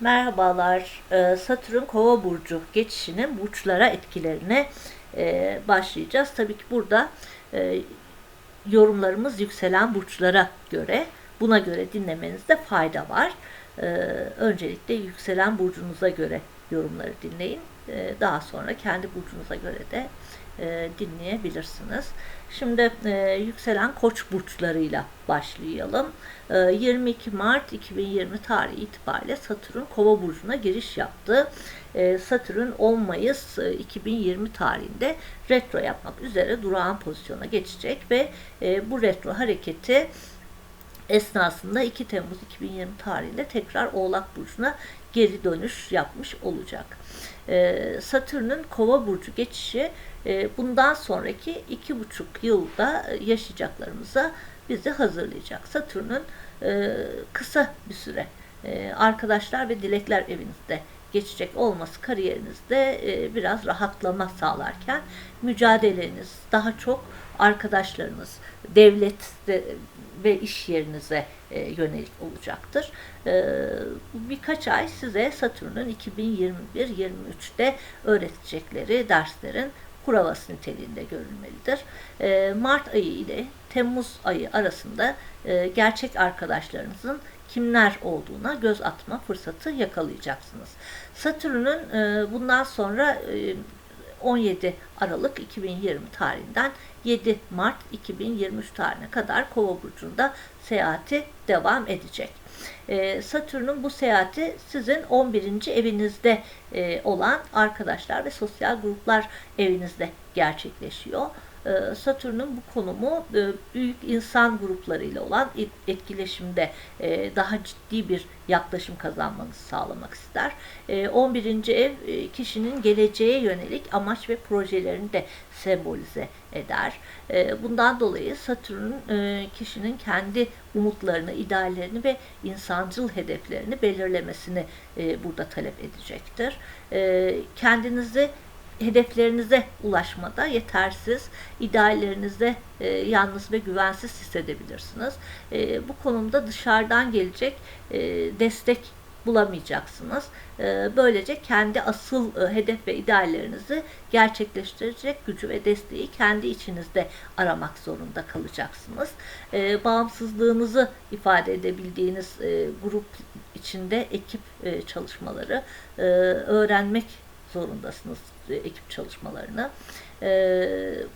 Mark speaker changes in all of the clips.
Speaker 1: Merhabalar. Ee, Satürn Kova burcu geçişinin burçlara etkilerine e, başlayacağız. Tabii ki burada e, yorumlarımız yükselen burçlara göre. Buna göre dinlemenizde fayda var. Ee, Öncelikle yükselen burcunuza göre yorumları dinleyin. Ee, Daha sonra kendi burcunuza göre de e, dinleyebilirsiniz. Şimdi e, yükselen koç burçlarıyla başlayalım. E, 22 Mart 2020 tarihi itibariyle Satürn Kova burcuna giriş yaptı. E, Satürn 10 Mayıs e, 2020 tarihinde retro yapmak üzere durağan pozisyona geçecek ve e, bu retro hareketi esnasında 2 Temmuz 2020 tarihinde tekrar Oğlak Burcu'na geri dönüş yapmış olacak. Ee, Satürn'ün Kova Burcu geçişi e, bundan sonraki iki buçuk yılda yaşayacaklarımıza bizi hazırlayacak. Satürn'ün e, kısa bir süre e, arkadaşlar ve dilekler evinizde geçecek olması kariyerinizde e, biraz rahatlama sağlarken mücadeleniz daha çok arkadaşlarınız, devlet ve iş yerinize e, yönelik olacaktır. E, birkaç ay size Satürn'ün 2021-23'te öğretecekleri derslerin kuravası niteliğinde görülmelidir. E, Mart ayı ile Temmuz ayı arasında e, gerçek arkadaşlarınızın kimler olduğuna göz atma fırsatı yakalayacaksınız. Satürn'ün e, bundan sonra e, 17 Aralık 2020 tarihinden 7 Mart 2023 tarihine kadar Kova burcunda seyahati devam edecek. Ee, Satürn'ün bu seyahati sizin 11. evinizde e, olan arkadaşlar ve sosyal gruplar evinizde gerçekleşiyor. Ee, Satürn'ün bu konumu e, büyük insan gruplarıyla olan etkileşimde e, daha ciddi bir yaklaşım kazanmanızı sağlamak ister. 11. ev kişinin geleceğe yönelik amaç ve projelerini de sembolize eder. Bundan dolayı Satürn kişinin kendi umutlarını, ideallerini ve insancıl hedeflerini belirlemesini burada talep edecektir. Kendinizi hedeflerinize ulaşmada yetersiz, ideallerinizde e, yalnız ve güvensiz hissedebilirsiniz. E, bu konumda dışarıdan gelecek e, destek bulamayacaksınız. E, böylece kendi asıl e, hedef ve ideallerinizi gerçekleştirecek gücü ve desteği kendi içinizde aramak zorunda kalacaksınız. E, bağımsızlığınızı ifade edebildiğiniz e, grup içinde ekip e, çalışmaları e, öğrenmek zorundasınız e, ekip çalışmalarını. E,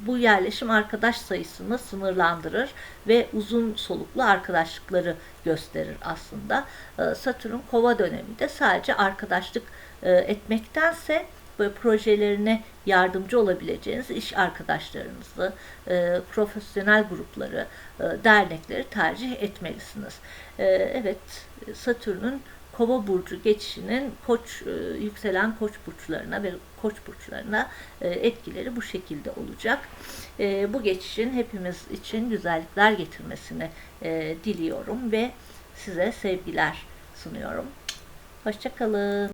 Speaker 1: bu yerleşim arkadaş sayısını sınırlandırır ve uzun soluklu arkadaşlıkları gösterir aslında. E, Satürn kova döneminde sadece arkadaşlık etmektense projelerine yardımcı olabileceğiniz iş arkadaşlarınızı, e, profesyonel grupları, e, dernekleri tercih etmelisiniz. E, evet, Satürn'ün Kova burcu geçişinin koç e, yükselen koç burçlarına ve koç burçlarına e, etkileri bu şekilde olacak. E, bu geçişin hepimiz için güzellikler getirmesini diliyorum ve size sevgiler sunuyorum. Hoşçakalın.